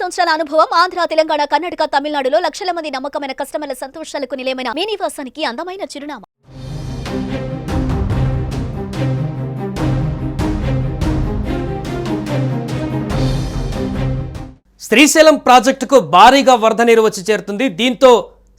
సంవత్సరాల అనుభవం ఆంధ్ర తెలంగాణ కర్ణాటక తమిళనాడులో లక్షల మంది నమ్మకమైన కస్టమర్ల సంతోషాలకు నిలయమైన మీ నివాసానికి అందమైన చిరునామా. శ్రీశైలం ప్రాజెక్టుకు భారీగా వరద నీరు వచ్చి చేరుతుంది. దీంతో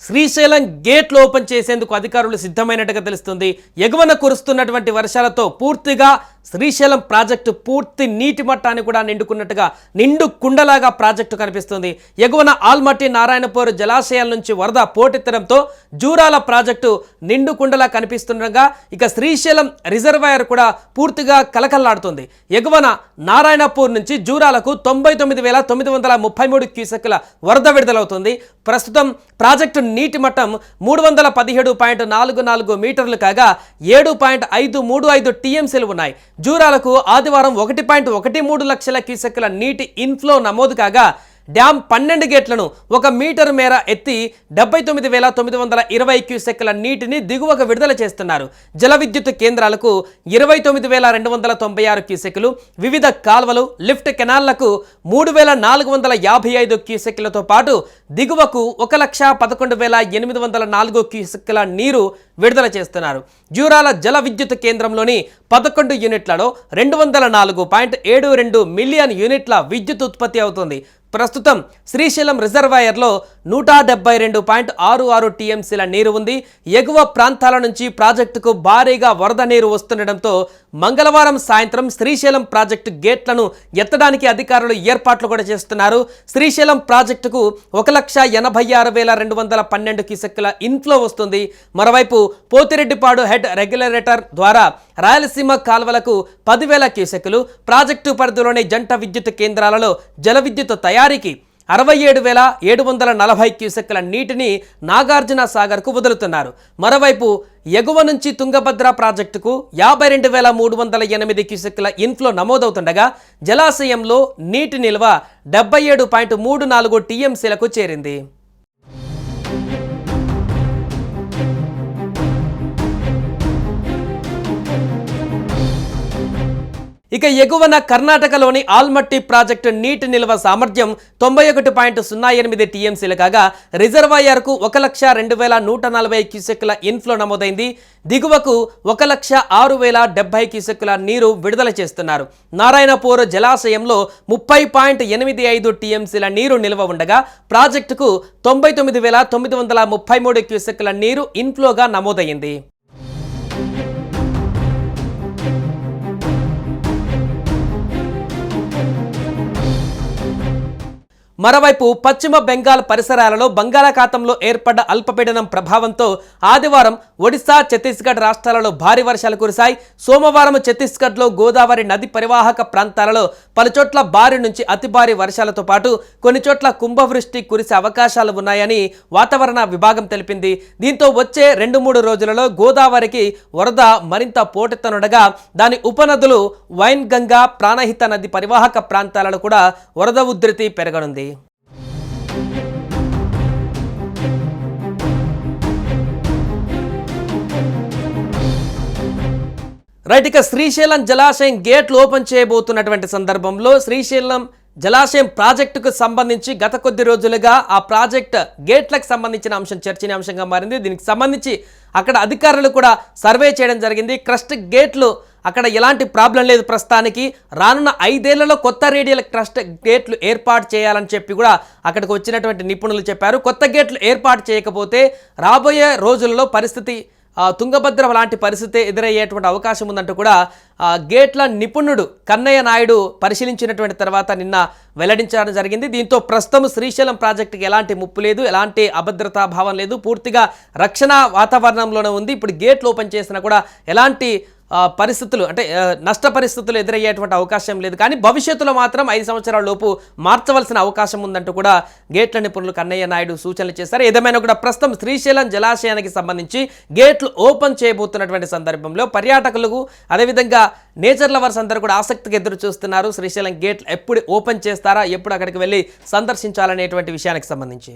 శ్రీశైలం గేట్లు ఓపెన్ చేసేందుకు అధికారులు సిద్ధమైనట్టుగా తెలుస్తుంది. ఎగువన కురుస్తున్నటువంటి వర్షాలతో పూర్తిగా శ్రీశైలం ప్రాజెక్టు పూర్తి నీటి మట్టాన్ని కూడా నిండుకున్నట్టుగా నిండు కుండలాగా ప్రాజెక్టు కనిపిస్తుంది. ఎగువన ఆల్మట్టి నారాయణపూర్ జలాశయాల నుంచి వరద పోటెత్తడంతో జూరాల ప్రాజెక్టు నిండు కుండలా కనిపిస్తుండగా ఇక శ్రీశైలం రిజర్వాయర్ కూడా పూర్తిగా కలకల్లాడుతుంది. ఎగువన నారాయణపూర్ నుంచి జూరాలకు తొంభై తొమ్మిది వేల తొమ్మిది వందల ముప్పై మూడు క్యూసెక్ల వరద విడుదలవుతుంది. ప్రస్తుతం ప్రాజెక్టు నీటి మట్టం మూడు వందల పదిహేడు పాయింట్ నాలుగు నాలుగు మీటర్లు కాగా ఏడు పాయింట్ ఐదు మూడు ఐదు టీఎంసీలు ఉన్నాయి. జూరాలకు ఆదివారం ఒకటి పాయింట్ ఒకటి మూడు లక్షల క్యూసెక్ల నీటి ఇన్ఫ్లో నమోదు కాగా డ్యామ్ పన్నెండు గేట్లను ఒక మీటర్ మేర ఎత్తి డెబ్బై తొమ్మిది వేల తొమ్మిది వందల ఇరవై క్యూసెక్ల నీటిని దిగువకు విడుదల చేస్తున్నారు. జల విద్యుత్ కేంద్రాలకు ఇరవై తొమ్మిది వేల రెండు వందల తొంభై ఆరు క్యూసెక్లు వివిధ కాల్వలు లిఫ్ట్ కెనాల్లకు మూడు వేల నాలుగు వందల యాభై ఐదు క్యూసెక్లతో పాటు దిగువకు ఒక లక్ష పదకొండు వేల ఎనిమిది వందల నాలుగు క్యూసెక్ల నీరు విడుదల చేస్తున్నారు. జూరాల జల విద్యుత్ కేంద్రంలోని పదకొండు యూనిట్లలో రెండు వందల నాలుగు పాయింట్ ఏడు రెండు మిలియన్ యూనిట్ల విద్యుత్ ఉత్పత్తి అవుతుంది. ప్రస్తుతం శ్రీశైలం రిజర్వాయర్లో నూట డెబ్బై రెండు పాయింట్ ఆరు ఆరు టీఎంసీల నీరు ఉంది. ఎగువ ప్రాంతాల నుంచి ప్రాజెక్టుకు భారీగా వరద నీరు వస్తుండటంతో మంగళవారం సాయంత్రం శ్రీశైలం ప్రాజెక్టు గేట్లను ఎత్తడానికి అధికారులు ఏర్పాట్లు కూడా చేస్తున్నారు. శ్రీశైలం ప్రాజెక్టుకు ఒక లక్ష ఎనభై ఆరు వేల రెండు వందల పన్నెండు క్యూసెక్కుల ఇన్ఫ్లో వస్తుంది. మరోవైపు పోతిరెడ్డిపాడు హెడ్ రెగ్యులేటర్ ద్వారా రాయలసీమ కాల్వలకు పదివేల క్యూసెక్కులు ప్రాజెక్టు పరిధిలోని జంట విద్యుత్ కేంద్రాలలో జల విద్యుత్ తయారు ఎడారికి అరవై ఏడు వేల ఏడు వందల నలభై క్యూసెక్కుల నీటిని నాగార్జున సాగర్కు వదులుతున్నారు. మరోవైపు ఎగువ నుంచి తుంగభద్ర ప్రాజెక్టుకు యాభై రెండు వేల మూడు వందల ఎనిమిది క్యూసెక్కుల ఇన్ఫ్లో నమోదవుతుండగా జలాశయంలో నీటి నిల్వ డెబ్బై ఏడు పాయింట్ మూడు నాలుగు టీఎంసీలకు చేరింది. ఇక ఎగువన కర్ణాటకలోని ఆల్మట్టి ప్రాజెక్టు నీటి నిల్వ సామర్థ్యం తొంభై ఒకటి పాయింట్ సున్నా ఎనిమిది టీఎంసీలు కాగా రిజర్వాయర్కు ఒక లక్ష రెండు వేల నూట నలభై క్యూసెక్ల ఇన్ఫ్లో నమోదైంది. దిగువకు ఒక లక్ష ఆరు వేల డెబ్బై క్యూసెక్ల నీరు విడుదల చేస్తున్నారు. నారాయణపూర్ జలాశయంలో ముప్పై పాయింట్ ఎనిమిది ఐదు టీఎంసీల నీరు నిల్వ ఉండగా ప్రాజెక్టుకు తొంభై తొమ్మిది వేల తొమ్మిది వందల ముప్పై మూడు క్యూసెక్ల నీరు ఇన్ఫ్లోగా నమోదైంది మరోవైపు పశ్చిమ బెంగాల్ పరిసరాలలో బంగాళాఖాతంలో ఏర్పడ్డ అల్పపీడనం ప్రభావంతో ఆదివారం ఒడిశా ఛత్తీస్గఢ్ రాష్ట్రాలలో భారీ వర్షాలు కురిశాయి. సోమవారం ఛత్తీస్గఢ్లో గోదావరి నది పరివాహక ప్రాంతాలలో పలుచోట్ల భారీ నుంచి అతి భారీ వర్షాలతో పాటు కొన్ని చోట్ల కుంభవృష్టి కురిసే అవకాశాలు ఉన్నాయని వాతావరణ విభాగం తెలిపింది. దీంతో వచ్చే రెండు మూడు రోజులలో గోదావరికి వరద మరింత పోటెత్తనుండగా దాని ఉపనదులు వైన్ గంగా ప్రాణహిత నది పరివాహక ప్రాంతాలలో కూడా వరద ఉధృతి పెరగనుంది. రైట్ ఇక శ్రీశైలం జలాశయం గేట్లు ఓపెన్ చేయబోతున్నటువంటి సందర్భంలో శ్రీశైలం జలాశయం ప్రాజెక్టుకు సంబంధించి గత కొద్ది రోజులుగా ఆ ప్రాజెక్ట్ గేట్లకు సంబంధించిన అంశం చర్చనీయాంశంగా మారింది. దీనికి సంబంధించి అక్కడ అధికారులు కూడా సర్వే చేయడం జరిగింది. క్రస్ట్ గేట్లు అక్కడ ఎలాంటి ప్రాబ్లం లేదు ప్రస్తుతానికి. రానున్న ఐదేళ్ళలో కొత్త రేడియల్ ట్రస్ట్ గేట్లు ఏర్పాటు చేయాలని చెప్పి కూడా అక్కడికి వచ్చినటువంటి నిపుణులు చెప్పారు. కొత్త గేట్లు ఏర్పాటు చేయకపోతే రాబోయే రోజులలో పరిస్థితి తుంగభద్ర లాంటి పరిస్థితి ఎదురయ్యేటువంటి అవకాశం ఉందంటూ కూడా గేట్ల నిపుణుడు కన్నయ్య నాయుడు పరిశీలించినటువంటి తర్వాత నిన్న వెల్లడించడం జరిగింది. దీంతో ప్రస్తుతం శ్రీశైలం ప్రాజెక్టుకి ఎలాంటి ముప్పు లేదు ఎలాంటి అభద్రతా భావం లేదు. పూర్తిగా రక్షణ వాతావరణంలోనే ఉంది. ఇప్పుడు గేట్లు ఓపెన్ చేసినా కూడా ఎలాంటి పరిస్థితులు అంటే నష్ట పరిస్థితులు ఎదురయ్యేటువంటి అవకాశం లేదు. కానీ భవిష్యత్తులో మాత్రం ఐదు సంవత్సరాల లోపు మార్చవలసిన అవకాశం ఉందంటూ కూడా గేట్ల నిపుణులు కన్నయ్య నాయుడు సూచనలు చేశారు. ఏదేమైనా కూడా ప్రస్తుతం శ్రీశైలం జలాశయానికి సంబంధించి గేట్లు ఓపెన్ చేయబోతున్నటువంటి సందర్భంలో పర్యాటకులకు అదేవిధంగా నేచర్ లవర్స్ అందరూ కూడా ఆసక్తిగా ఎదురు చూస్తున్నారు. శ్రీశైలం గేట్లు ఎప్పుడు ఓపెన్ చేస్తారా ఎప్పుడు అక్కడికి వెళ్ళి సందర్శించాలనేటువంటి విషయానికి సంబంధించి.